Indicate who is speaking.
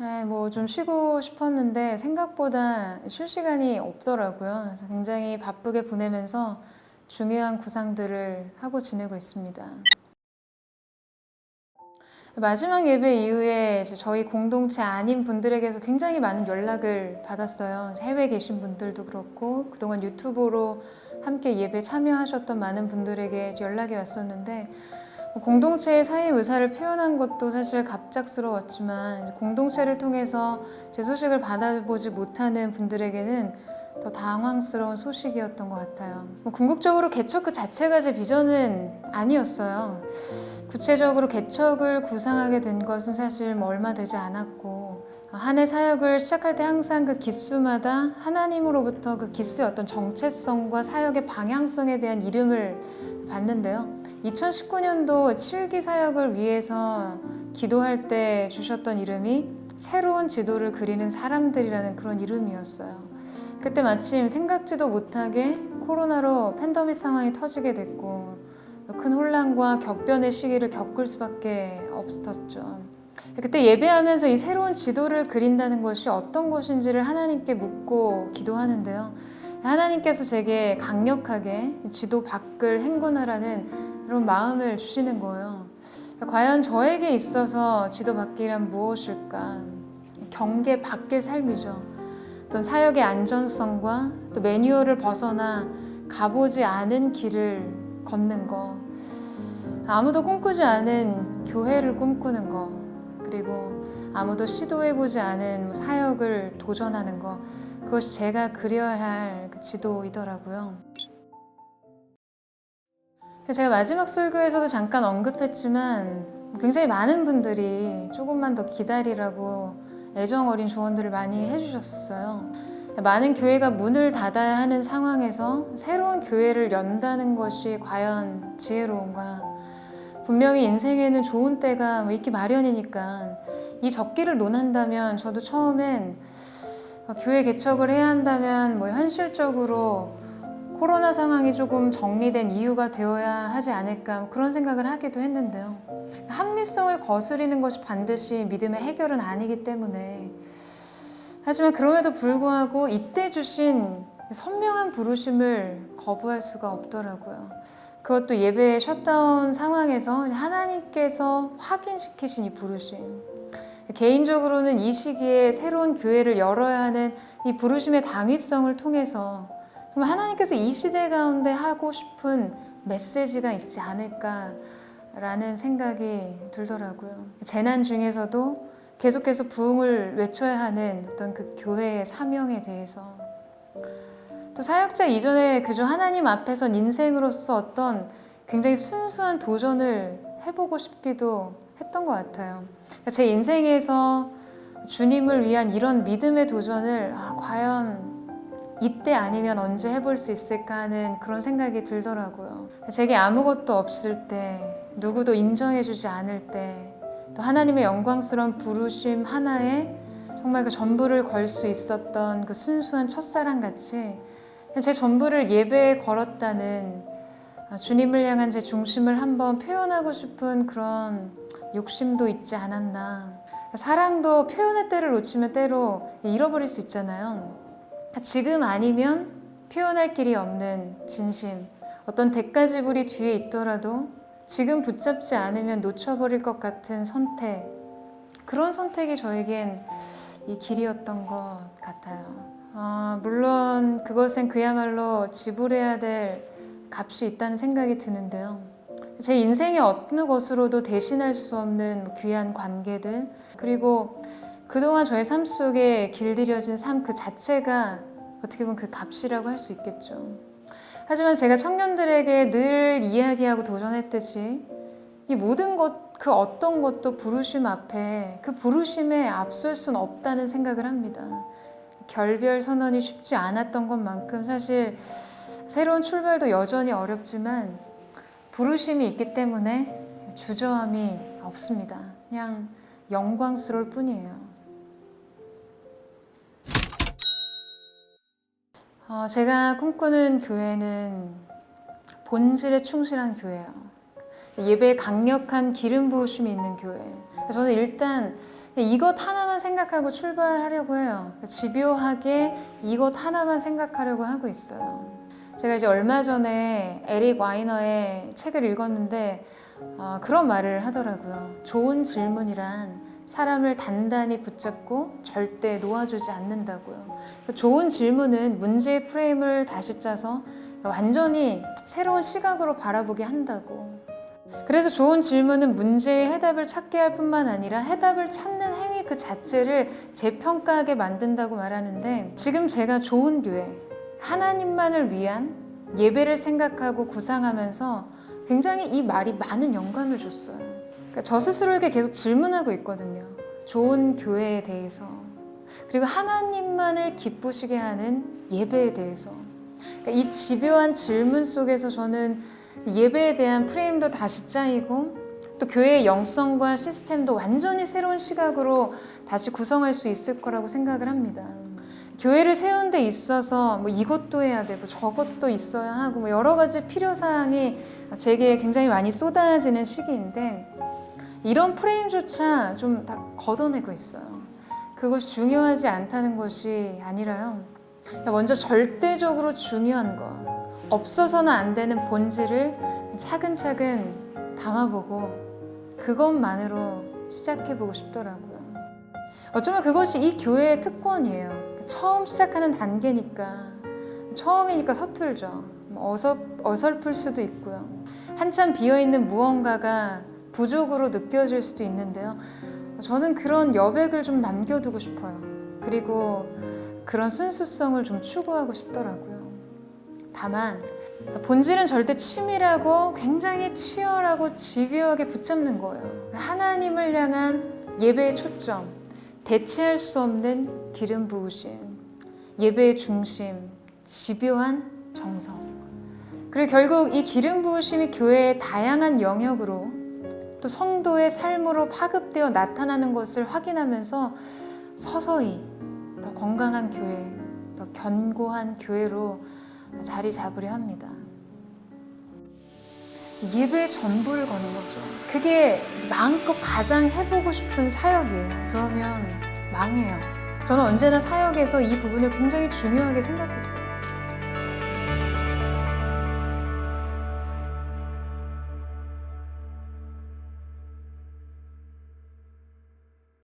Speaker 1: 네, 뭐 좀 쉬고 싶었는데 생각보다 쉴 시간이 없더라고요. 그래서 굉장히 바쁘게 보내면서 중요한 구상들을 하고 지내고 있습니다. 마지막 예배 이후에 저희 공동체 아닌 분들에게서 굉장히 많은 연락을 받았어요. 해외에 계신 분들도 그렇고 그동안 유튜브로 함께 예배 참여하셨던 많은 분들에게 연락이 왔었는데 뭐 공동체의 사회 의사를 표현한 것도 사실 갑작스러웠지만 공동체를 통해서 제 소식을 받아보지 못하는 분들에게는 더 당황스러운 소식이었던 것 같아요. 뭐 궁극적으로 개척 그 자체가 제 비전은 아니었어요. 구체적으로 개척을 구상하게 된 것은 사실 뭐 얼마 되지 않았고 한 해 사역을 시작할 때 항상 그 기수마다 하나님으로부터 그 기수의 어떤 정체성과 사역의 방향성에 대한 이름을 받는데요. 2019년도 7기 사역을 위해서 기도할 때 주셨던 이름이 새로운 지도를 그리는 사람들이라는 그런 이름이었어요. 그때 마침 생각지도 못하게 코로나로 팬데믹 상황이 터지게 됐고 큰 혼란과 격변의 시기를 겪을 수밖에 없었죠. 그때 예배하면서 이 새로운 지도를 그린다는 것이 어떤 것인지를 하나님께 묻고 기도하는데요. 하나님께서 제게 강력하게 지도 밖을 행군하라는 이런 마음을 주시는 거예요. 과연 저에게 있어서 지도 밖이란 무엇일까? 경계 밖의 삶이죠. 어떤 사역의 안전성과 또 매뉴얼을 벗어나 가보지 않은 길을 걷는 거. 아무도 꿈꾸지 않은 교회를 꿈꾸는 거. 그리고 아무도 시도해보지 않은 뭐 사역을 도전하는 거. 그것이 제가 그려야 할 그 지도이더라고요. 제가 마지막 설교에서도 잠깐 언급했지만 굉장히 많은 분들이 조금만 더 기다리라고 애정 어린 조언들을 많이 해주셨었어요. 많은 교회가 문을 닫아야 하는 상황에서 새로운 교회를 연다는 것이 과연 지혜로운가? 분명히 인생에는 좋은 때가 뭐 있기 마련이니까 이 적기를 논한다면 저도 처음엔 교회 개척을 해야 한다면 뭐 현실적으로 코로나 상황이 조금 정리된 이유가 되어야 하지 않을까 뭐 그런 생각을 하기도 했는데요. 합리성을 거스리는 것이 반드시 믿음의 해결은 아니기 때문에 하지만 그럼에도 불구하고 이때 주신 선명한 부르심을 거부할 수가 없더라고요. 그것도 예배 셧다운 상황에서 하나님께서 확인시키신 이 부르심. 개인적으로는 이 시기에 새로운 교회를 열어야 하는 이 부르심의 당위성을 통해서 정말 하나님께서 이 시대 가운데 하고 싶은 메시지가 있지 않을까라는 생각이 들더라고요. 재난 중에서도 계속해서 부흥을 외쳐야 하는 어떤 그 교회의 사명에 대해서 또 사역자 이전에 그저 하나님 앞에선 인생으로서 어떤 굉장히 순수한 도전을 해보고 싶기도 했던 것 같아요. 제 인생에서 주님을 위한 이런 믿음의 도전을 아, 과연 이때 아니면 언제 해볼 수 있을까 하는 그런 생각이 들더라고요. 제게 아무것도 없을 때, 누구도 인정해주지 않을 때, 또 하나님의 영광스러운 부르심 하나에 정말 그 전부를 걸 수 있었던 그 순수한 첫사랑 같이 제 전부를 예배에 걸었다는 주님을 향한 제 중심을 한번 표현하고 싶은 그런 욕심도 있지 않았나. 사랑도 표현의 때를 놓치면 때로 잃어버릴 수 있잖아요. 지금 아니면 표현할 길이 없는 진심. 어떤 대가 지불이 뒤에 있더라도 지금 붙잡지 않으면 놓쳐버릴 것 같은 선택. 그런 선택이 저에겐 이 길이었던 것 같아요. 아, 물론 그것은 그야말로 지불해야 될 값이 있다는 생각이 드는데요. 제 인생의 어느 것으로도 대신할 수 없는 귀한 관계들, 그리고 그동안 저의 삶 속에 길들여진 삶 그 자체가 어떻게 보면 그 값이라고 할 수 있겠죠. 하지만 제가 청년들에게 늘 이야기하고 도전했듯이 이 모든 것, 그 어떤 것도 부르심 앞에 그 부르심에 앞설 수는 없다는 생각을 합니다. 결별 선언이 쉽지 않았던 것만큼 사실 새로운 출발도 여전히 어렵지만 부르심이 있기 때문에 주저함이 없습니다. 그냥 영광스러울 뿐이에요. 어, 제가 꿈꾸는 교회는 본질에 충실한 교회예요. 예배에 강력한 기름 부으심이 있는 교회. 저는 일단 이것 하나만 생각하고 출발하려고 해요. 집요하게 이것 하나만 생각하려고 하고 있어요. 제가 이제 얼마 전에 에릭 와이너의 책을 읽었는데 어, 그런 말을 하더라고요. 좋은 질문이란 사람을 단단히 붙잡고 절대 놓아주지 않는다고요. 좋은 질문은 문제의 프레임을 다시 짜서 완전히 새로운 시각으로 바라보게 한다고. 그래서 좋은 질문은 문제의 해답을 찾게 할 뿐만 아니라 해답을 찾는 행위 그 자체를 재평가하게 만든다고 말하는데 지금 제가 좋은 교회, 하나님만을 위한 예배를 생각하고 구상하면서 굉장히 이 말이 많은 영감을 줬어요. 그러니까 저 스스로에게 계속 질문하고 있거든요. 좋은 교회에 대해서. 그리고 하나님만을 기쁘시게 하는 예배에 대해서. 그러니까 이 집요한 질문 속에서 저는 예배에 대한 프레임도 다시 짜이고 또 교회의 영성과 시스템도 완전히 새로운 시각으로 다시 구성할 수 있을 거라고 생각을 합니다. 교회를 세운 데 있어서 뭐 이것도 해야 되고 저것도 있어야 하고 뭐 여러 가지 필요 사항이 제게 굉장히 많이 쏟아지는 시기인데 이런 프레임조차 좀 다 걷어내고 있어요. 그것이 중요하지 않다는 것이 아니라요. 먼저 절대적으로 중요한 것, 없어서는 안 되는 본질을 차근차근 담아보고 그것만으로 시작해보고 싶더라고요. 어쩌면 그것이 이 교회의 특권이에요. 처음 시작하는 단계니까 처음이니까 서툴죠. 뭐 어서, 어설플 수도 있고요. 한참 비어있는 무언가가 부족으로 느껴질 수도 있는데요. 저는 그런 여백을 좀 남겨두고 싶어요. 그리고 그런 순수성을 좀 추구하고 싶더라고요. 다만 본질은 절대 치밀하고 굉장히 치열하고 집요하게 붙잡는 거예요. 하나님을 향한 예배의 초점, 대체할 수 없는 기름 부으심, 예배의 중심, 집요한 정성. 그리고 결국 이 기름 부으심이 교회의 다양한 영역으로 또 성도의 삶으로 파급되어 나타나는 것을 확인하면서 서서히 더 건강한 교회, 더 견고한 교회로 자리 잡으려 합니다. 예배에 전부를 거는 거죠. 그게 마음껏 가장 해보고 싶은 사역이에요. 그러면 망해요. 저는 언제나 사역에서 이 부분을 굉장히 중요하게 생각했어요.